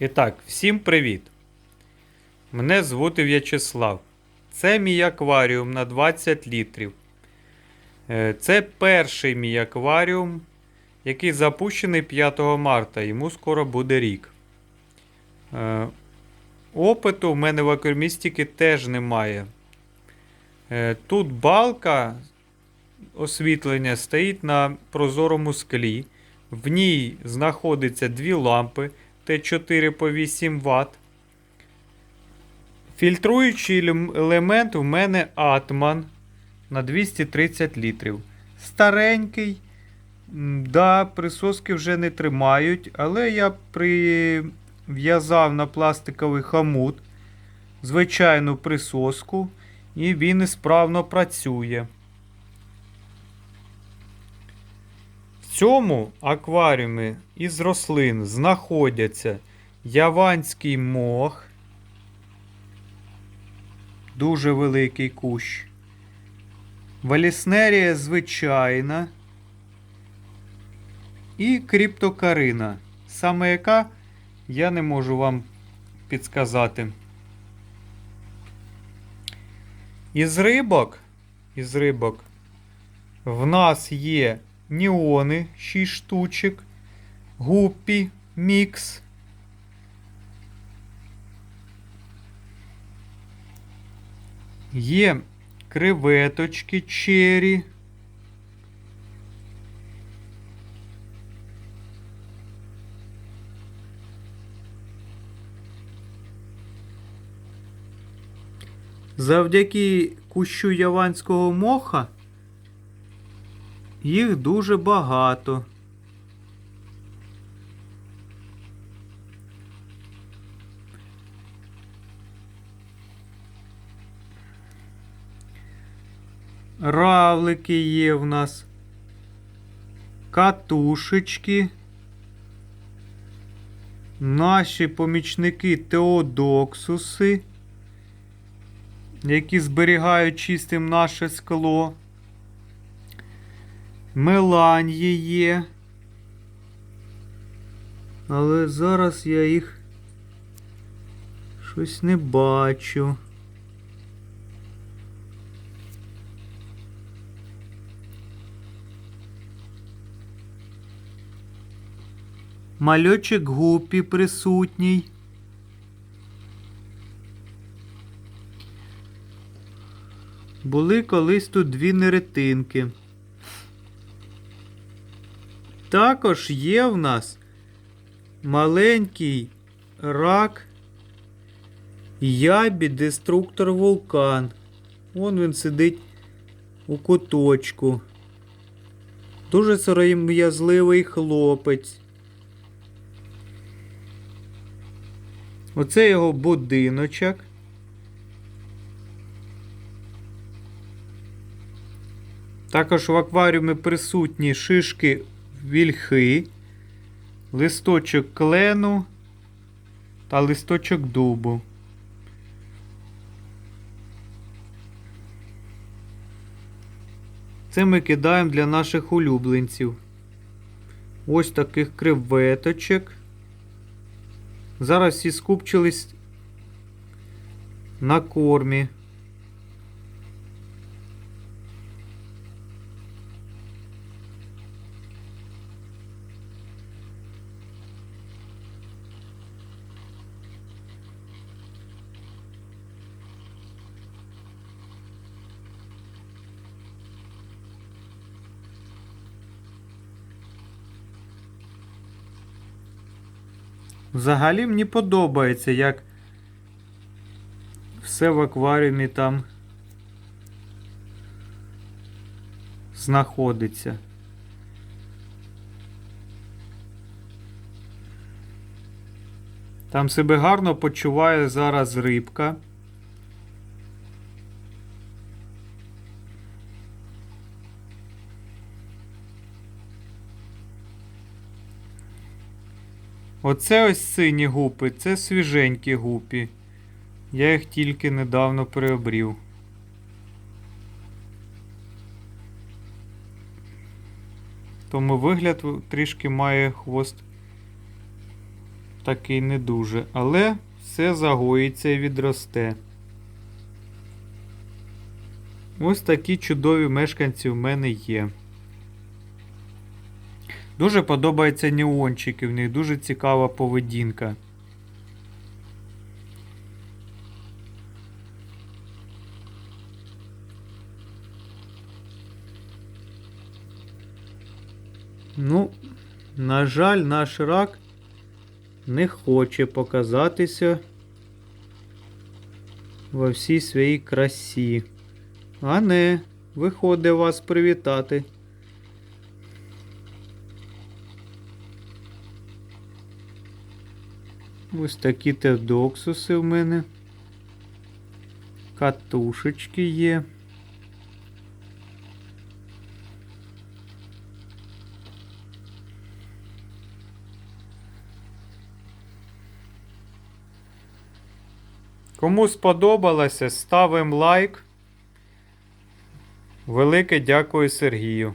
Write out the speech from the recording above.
І так, всім привіт! Мене звути В'ячеслав. Це мій акваріум на 20 літрів. Е, Це перший мій акваріум, який запущений 5 марта. Йому скоро буде рік. Е, Опиту в мене в акваріумістики теж немає. Е, Тут балка освітлення стоїть на прозорому склі. В ній знаходиться дві лампи Т4 по 8 Вт. Фільтруючий елемент в мене Атман на 230 літрів. Старенький. Да, присоски вже не тримають, але я прив'язав на пластиковий хомут звичайну присоску, і він ісправно працює. Цьому акваріумі із рослин знаходяться яванський мох, дуже великий кущ, валіснерія звичайна і криптокарина, саме яка я не можу вам підсказати. Із рибок, із рибок в нас є Ніони 6 штучок, Гуппі Мікс. Є креветочки чері. Завдяки кущу яванського моха їх дуже багато. Равлики є в нас. Катушечки. Наші помічники Теодоксуси, які зберігають чистим наше скло. Меланії є. Але зараз я їх щось не бачу. Мальочок гупі присутній. Були колись тут дві неретинки. Також є в нас маленький рак ябі деструктор вулкан. Вон він сидить у куточку. Дуже сором'язливий хлопець. Оце його будиночок. Також в акваріумі присутні шишки вільхи, листочок клену та листочок дубу. Це ми кидаємо для наших улюбленців. Ось таких креветочок. Зараз всі скупчились на кормі. Взагалі мені подобається, як все в акваріумі там знаходиться. Там себе гарно почуває зараз рибка. Оце ось сині гупи, це свіженькі гупі. Я їх тільки недавно приобрів. Тому вигляд трішки має хвост такий не дуже, але все загоїться і відросте. Ось такі чудові мешканці в мене є. Дуже подобаються неончики, в них дуже цікава поведінка. Ну, на жаль, наш рак не хоче показатися во всій своїй красі. А не, виходить вас привітати. Ось такі тевдоксуси в мене. Катушечки є. Кому сподобалося, ставимо лайк. Велике дякую Сергію.